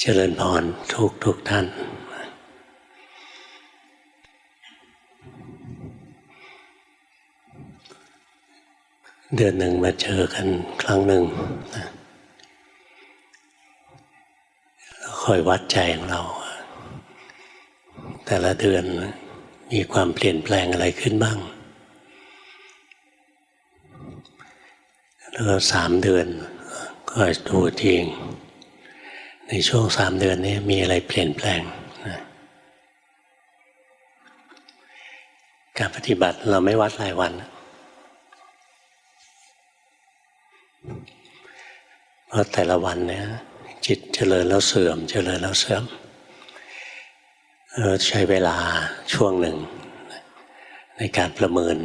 เจริญพรทุกทุกท่าน เดือนหนึ่งมาเจอกันครั้งหนึ่งแล้วคอยวัดใจของเรา แต่ละเดือนมีความเปลี่ยนแปลงอะไรขึ้นบ้าง แล้วสามเดือนก็ดูทีง ในช่วงสามเดือนนี้มีอะไรเปลี่ยนแปลงนะการปฏิบัติเราไม่วัดรายวัน เพราะแต่ละวันเนี่ยจิตเจริญแล้วเสื่อม เจริญแล้วเสื่อมเราใช้เวลาช่วงหนึ่ง ในการประเมิน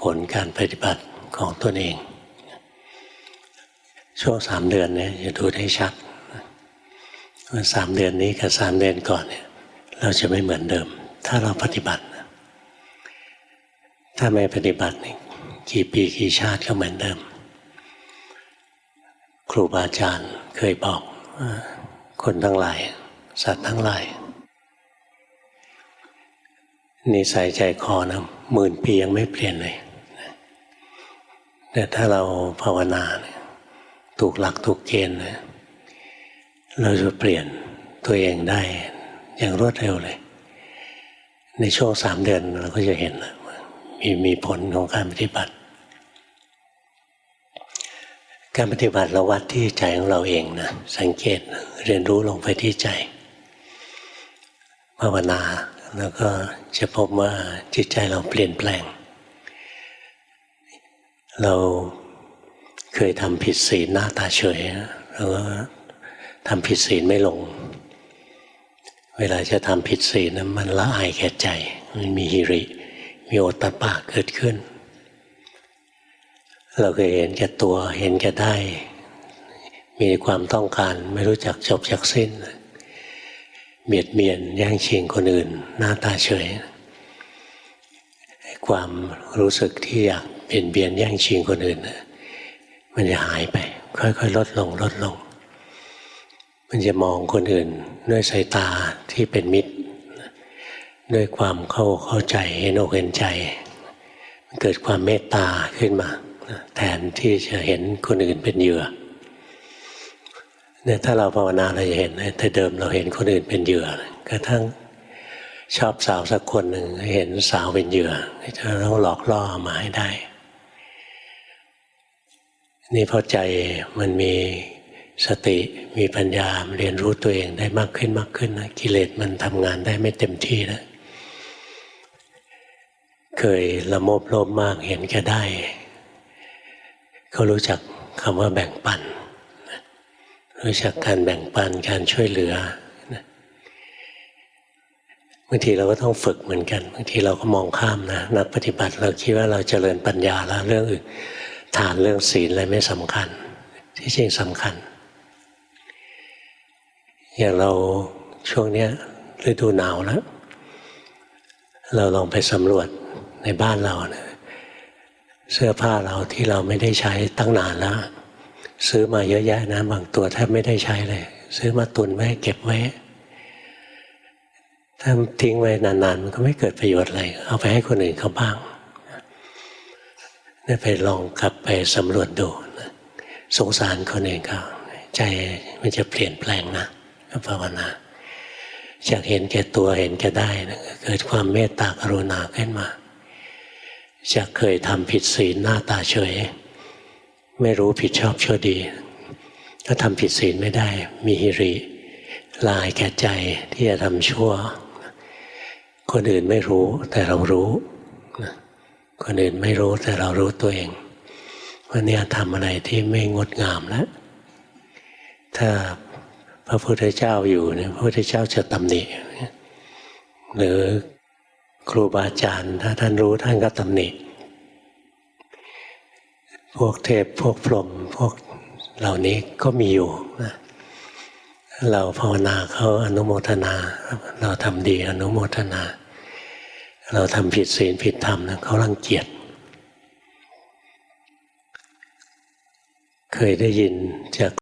ผลการปฏิบัติของตนเอง ช่วงสามเดือนเนี่ยจะดูได้ชัด สามเดือนนี้กับสามเดือนก่อนเนี่ย เราจะไม่เหมือนเดิม ถ้าเราปฏิบัติถ้าไม่ปฏิบัตินี่กี่ปีกี่ชาติก็เหมือนเดิม ครูบาอาจารย์เคยบอกคนทั้งหลาย สัตว์ทั้งหลายนิสัยใจคอนะหมื่นปียังไม่เปลี่ยนเลยแต่ถ้าเราภาวนาถูกหลักถูกเกณฑ์นะ เราจะเปลี่ยนตัวเองได้อย่างรวดเร็วเลย ในช่วงสามเดือนเราก็จะเห็นมีมีผลของการปฏิบัติ การปฏิบัติเราวัดที่ใจของเราเองนะสังเกตเรียนรู้ลงไปที่ใจภาวนาแล้วก็จะพบว่าจิตใจเราเปลี่ยนแปลง เราเคยทำผิดศีลหน้าตาเฉยแล้วก็ ทำผิดศีลไม่ลง เวลาจะทำผิดศีลนะมันละอายแก่ใจ มันมีฮิริ มีโอตตะปะเกิดขึ้น เราเคยเห็นแก่ตัวเห็นแก่ได้ มีความต้องการไม่รู้จักจบจักสิ้น เบียดเบียนแย่งชิงคนอื่น หน้าตาเฉย ความรู้สึกที่อยากเปลี่ยนเบียนแย่งชิงคนอื่น มันจะหายไป ค่อยๆ ลดลงลดลง มันจะมองคนอื่นด้วยสายตาที่เป็นมิตร ด้วยความเข้าเข้าใจเห็นอกเห็นใจเกิดความเมตตาขึ้นมา แทนที่จะเห็นคนอื่นเป็นเหยื่อเนี่ยถ้าเราภาวนาเราจะเห็นแต่เดิมเราเห็นคนอื่นเป็นเหยื่อกระทั่งชอบสาวสักคนหนึ่งเห็นสาวเป็นเหยื่อจะต้องหลอกล่อมาให้ได้ นี่พอใจมันมี สติมีปัญญาเรียนรู้ตัวเองได้มากขึ้นมากขึ้นนะกิเลสมันทำงานได้ไม่เต็มที่แล้วเคยละโมบโลภมากเห็นแค่ได้เขารู้จักคำว่าแบ่งปัน รู้จักการแบ่งปันการช่วยเหลือบางทีเราก็ต้องฝึกเหมือนกันบางทีเราก็มองข้ามนะนักปฏิบัติเราคิดว่าเราจเจริญปัญญาแล้วเรื่องอื่นฐานเรื่องศีลอะไรไม่สำคัญ ที่จริงสำคัญ อย่างเราช่วงเนี้ยฤดูหนาวแล้ว เราลองไปสำรวจในบ้านเรานะเสื้อผ้าเราที่เราไม่ได้ใช้ตั้งนานแล้ว ซื้อมาเยอะแยะนะบางตัวแทบไม่ได้ใช้เลย ซื้อมาตุนไว้เก็บไว้ ถ้าทิ้งไว้นานๆ มันก็ไม่เกิดประโยชน์อะไรเอาไปให้คนอื่นเขาบ้างนี่ไปลองกลับไปสำรวจดูสงสารคนอื่นเขาใจมันจะเปลี่ยนแปลงนะ ก็ภาวนาจากเห็นแก่ตัวเห็นแก่ได้นะเกิดความเมตตากรุณาขึ้นมาจากเคยทำผิดศีลหน้าตาเฉย ไม่รู้ผิดชอบชั่วดีถ้าทำผิดศีลไม่ได้ มีฮิริลายแก่ใจที่จะทำชั่ว คนอื่นไม่รู้แต่เรารู้คนอื่นไม่รู้แต่เรารู้ตัวเองว่าเนี่ยทำอะไรที่ไม่งดงามแล้วถ้า พระพุทธเจ้าอยู่เนี่ยพระพุทธเจ้าจะตำหนิหรือครูบาอาจารย์ ถ้าท่านรู้ท่านก็ตำหนิพวกเทพพวกพรหมพวกเหล่านี้ก็มีอยู่นะเราภาวนาเขาอนุโมทนา เราทำดีอนุโมทนา เราทำผิดศีลผิดธรรมนะเขารังเกียจเคยได้ยินจาก